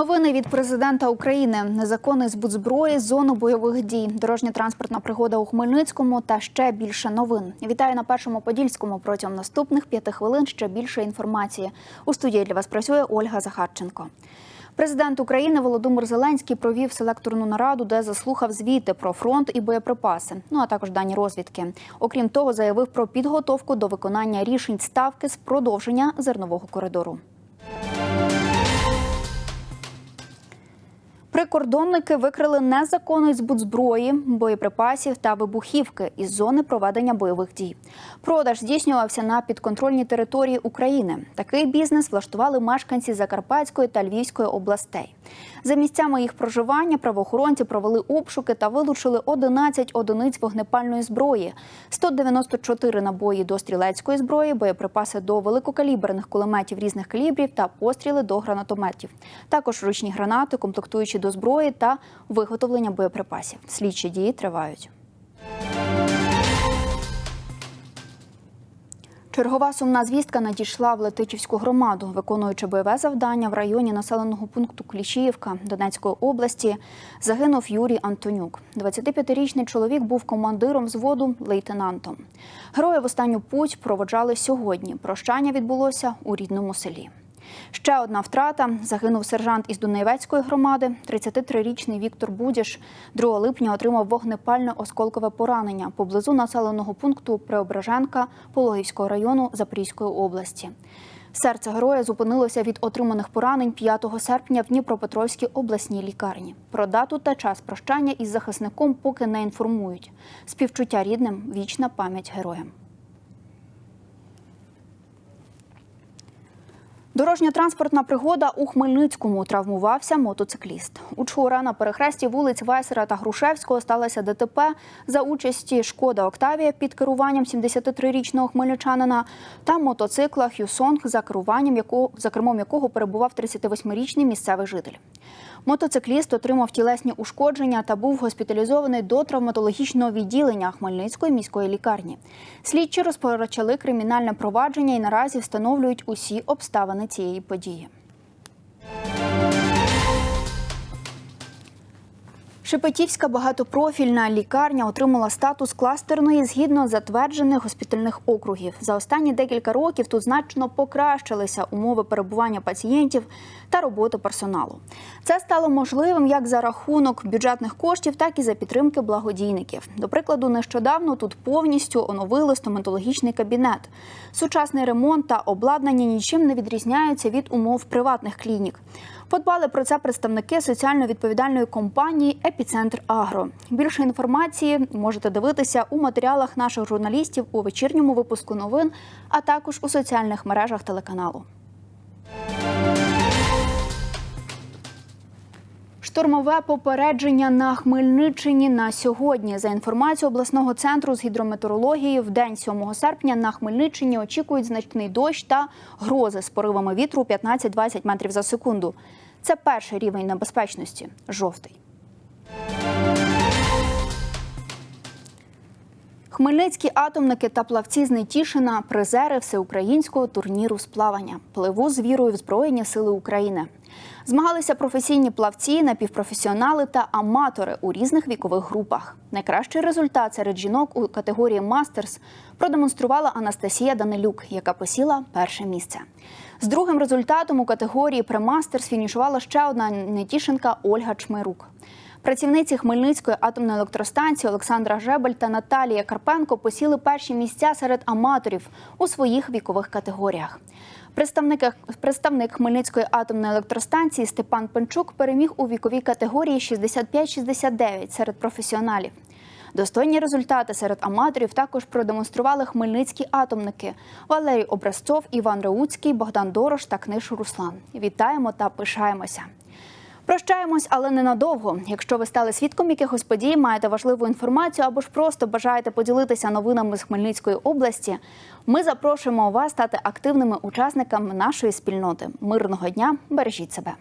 Новини від президента України: незаконний збут зброї, зону бойових дій, дорожня транспортна пригода у Хмельницькому та ще більше новин. Вітаю на першому подільському. Протягом наступних п'яти хвилин ще більше інформації. У студії для вас працює Ольга Захарченко. Президент України Володимир Зеленський провів селекторну нараду, де заслухав звіти про фронт і боєприпаси. Ну а також дані розвідки. Окрім того, заявив про підготовку до виконання рішень ставки з продовження зернового коридору. Прикордонники викрили незаконний збут зброї, боєприпасів та вибухівки із зони проведення бойових дій. Продаж здійснювався на підконтрольній території України. Такий бізнес влаштували мешканці Закарпатської та Львівської областей. За місцями їх проживання правоохоронці провели обшуки та вилучили 11 одиниць вогнепальної зброї, 194 набої до стрілецької зброї, боєприпаси до великокаліберних кулеметів різних калібрів та постріли до гранатометів. Також ручні гранати, комплектуючі до зброї та виготовлення боєприпасів. Слідчі дії тривають. Чергова сумна звістка надійшла в Летичівську громаду, виконуючи бойове завдання в районі населеного пункту Кліщіївка Донецької області. Загинув Юрій Антонюк. 25-річний чоловік був командиром взводу лейтенантом. героїв в останню путь проводжали сьогодні. Прощання відбулося у рідному селі. Ще одна втрата. Загинув сержант із Дунаєвецької громади. 33-річний Віктор Будіш 2 липня отримав вогнепальне осколкове поранення поблизу населеного пункту Преображенка Пологівського району Запорізької області. Серце героя зупинилося від отриманих поранень 5 серпня в Дніпропетровській обласній лікарні. Про дату та час прощання із захисником поки не інформують. Співчуття рідним вічна пам'ять героям. Дорожньо-транспортна пригода у Хмельницькому травмувався мотоцикліст. Учора на перехресті вулиць Весера та Грушевського сталося ДТП за участі Шкода Октавія під керуванням 73-річного хмельничанина та мотоцикла Хюсонг за керуванням якого за кермом якого перебував 38-річний місцевий житель. Мотоцикліст отримав тілесні ушкодження та був госпіталізований до травматологічного відділення Хмельницької міської лікарні. Слідчі розпочали кримінальне провадження і наразі встановлюють усі обставини цієї події. Шепетівська багатопрофільна лікарня отримала статус кластерної згідно затверджених госпітальних округів. За останні декілька років тут значно покращилися умови перебування пацієнтів та роботи персоналу. Це стало можливим як за рахунок бюджетних коштів, так і за підтримки благодійників. До прикладу, нещодавно тут повністю оновили стоматологічний кабінет. Сучасний ремонт та обладнання нічим не відрізняються від умов приватних клінік. Подбали про це представники соціально відповідальної компанії Епіцентр Агро. Більше інформації можете дивитися у матеріалах наших журналістів у вечірньому випуску новин, а також у соціальних мережах телеканалу. Штормове попередження на Хмельниччині на сьогодні. За інформацією обласного центру з гідрометеорології, в день 7 серпня на Хмельниччині очікують значний дощ та грози з поривами вітру 15-20 метрів за секунду. Це перший рівень небезпечності жовтий. Хмельницькі атомники та плавці з Нетішина призери всеукраїнського турніру з плавання. Пливу з вірою в Збройні Сили України. Змагалися професійні плавці, напівпрофесіонали та аматори у різних вікових групах. Найкращий результат серед жінок у категорії Мастерс продемонструвала Анастасія Данилюк, яка посіла перше місце. З другим результатом у категорії премастерс фінішувала ще одна нетішинка Ольга Чмирук. Працівниці Хмельницької атомної електростанції Олександра Жебель та Наталія Карпенко посіли перші місця серед аматорів у своїх вікових категоріях. Представник, представник Хмельницької атомної електростанції Степан Пенчук переміг у віковій категорії 65-69 серед професіоналів. Достойні результати серед аматорів також продемонстрували хмельницькі атомники Валерій Образцов, Іван Реуцький, Богдан Дорош та Книш Руслан. Вітаємо та пишаємося. Прощаємось, але ненадовго. Якщо ви стали свідком якихось подій, маєте важливу інформацію або ж просто бажаєте поділитися новинами з Хмельницької області. Ми запрошуємо вас стати активними учасниками нашої спільноти. Мирного дня, бережіть себе.